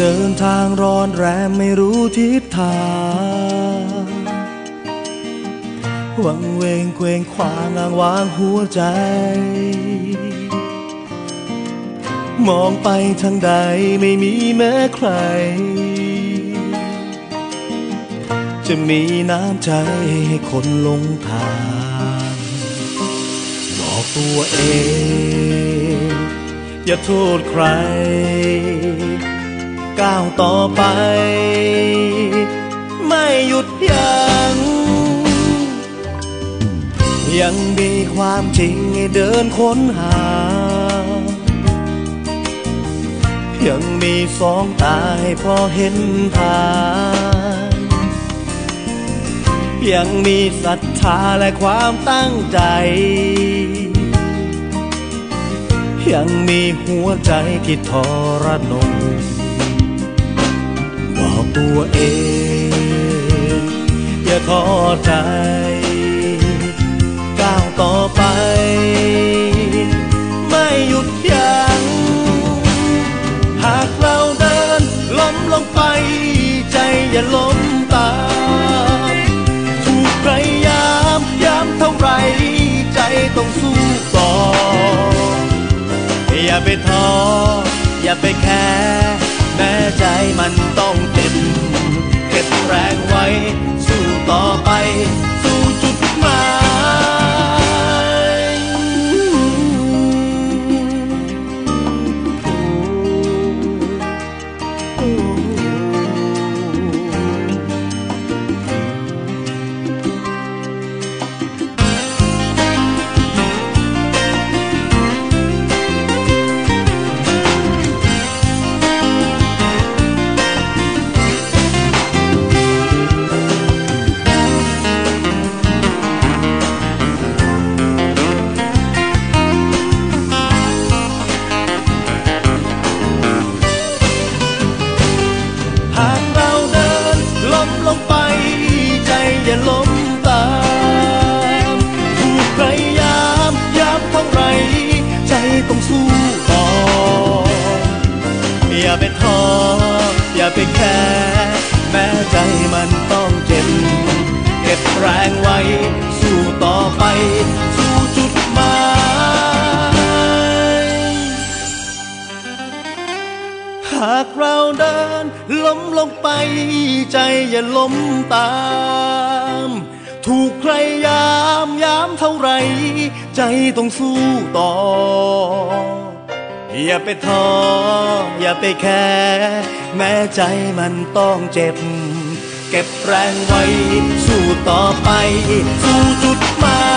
เดินทางร้อนแรมไม่รู้ทิศทางหวังเวงเคว้งคว้างอ้างวางหัวใจ มองไปทางใดไม่มีแม้ใคร จะมีน้ำใจให้คนลงทางบอกตัวเอง อย่าโทษใคร ก้าวต่อไป ไม่หยุดยัง้งยังมีความจริงให้เดินค้นหา ยังมีสองตาให้พอเห็นทางยังมีศรัทธาและความตั้งใจ ยังมีหัวใจที่ทรนง ตัวเอง อย่าท้อใจ ก้าวต่อไป ไม่หยุดยัง้งหากเราเดินล้มลงไป ใจอย่าล้มตามถูกใครยามย้ำเท่าไร ใจต้องสู้ต่อ อย่าไปท้ออย่าไปแค่แม้ใจมันต้องเจ็ แรงไว้ อย่าไปท้ออย่าไปแค่แม้ใจมันต้องเจ็บ เก็บแรงไว้ สู้ต่อไป สู่จุดหมายหากเราเดินล้มลงไป ใจอย่าล้มตาม ถูกใครยามยามเท่าไร ใจต้องสู้ต่อ อย่าไปท้ออย่าไปแค่แม้ใจมันต้องเจ็บ เก็บแรงไว้ สู้ต่อไป สู่จุดหมาย